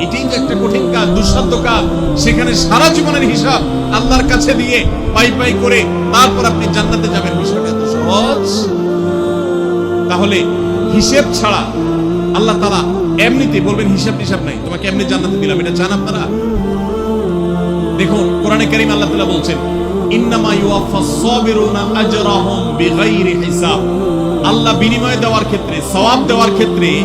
এটাই একটা কঠিন কাজ, দুঃসাধ্য কাজ, সেখানে সারা জীবনের হিসাব আল্লাহর কাছে দিয়ে পাই পাই করে তারপর আপনি জান্নাতে যাবেন বিষয়টা সহজ। তাহলে হিসেব ছাড়া আল্লাহ তারা এমনিতে বলবেন, হিসাব নাই, তোমাকে এমনি জান্নাতে দিলাম। এটা চান আপনারা? দেখুন, কোরআনে কারীম আল্লাহ তাআলা বলছেন, ইন্নামা সাবিরুনা আজরাহুম বিগাইরি হিসাব। আল্লাহ বিনিময় দেওয়ার ক্ষেত্রে, সওয়াব দেওয়ার ক্ষেত্রে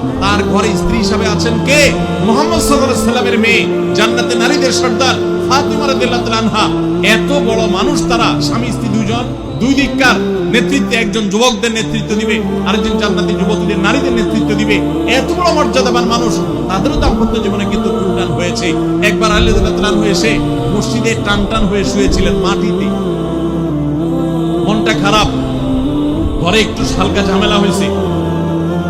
তার ঘরে স্ত্রী হিসাবে আছেন কে? মোহাম্মদ সাল্লামের মেয়ে, জান্নাতে নারীদের সর্দার ফাতিমা রাদিয়াল্লাহু আনহা। এত বড় মানুষ তারা, স্বামী, স্ত্রী দুজন দুই দিককার নেতৃত্বে একজন যুবকদের নেতৃত্ব দিবে, আরেকজন জান্নাতি যুবতীদের নারীদের নেতৃত্ব দিবে। এত বড় মর্যাদাবান মানুষ, তাদেরও দাম্পত্য জীবনে কিন্তু টুনটান হয়েছে। একবার আলী রাদিয়াল্লাহু তাআলা আনহু এসে মসজিদে টান টান হয়ে শুয়েছিলেন মাটিতে। মনটা খারাপ, ঘরে একটু হালকা ঝামেলা হয়েছে।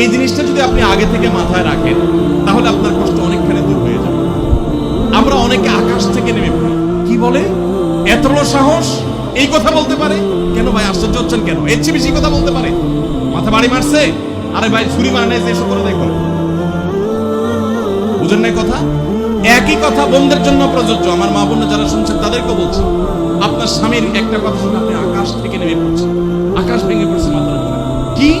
এই জিনিসটা যদি আপনি আগে থেকে মাথায় রাখেন, তাহলে আপনার কষ্ট অনেকখানি দূর হয়ে যাবে। আমরা অনেকে আকাশ থেকে নেমে পড়ি। কি বলে? এত বড় সাহস? এই কথা বলতে পারে? কেন ভাই, আশ্চর্য হচ্ছেন কেন? এর চেয়ে বেশি কথা বলতে পারে? মাথা বাড়ি মারছে? আরে ভাই, ছুরি মারে নাই এসব করে দেখ বুঝেন কথা? একই কথা বোনদের জন্য প্রযোজ্য। আমার মা বোন যারা শুনছেন তাদেরকে বলছি। আপনার স্বামীর একটা কথা শুনে আপনি আকাশ থেকে নেমে পড়ছেন। আকাশ ভেঙে পড়ছে মাথার কি?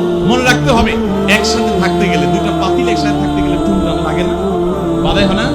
মনে রাখতে হবে, একসাথে থাকতে গেলে, দুইটা পাতিল একসাথে থাকতে গেলে টুকরা লাগে না। বাধাই হয় না?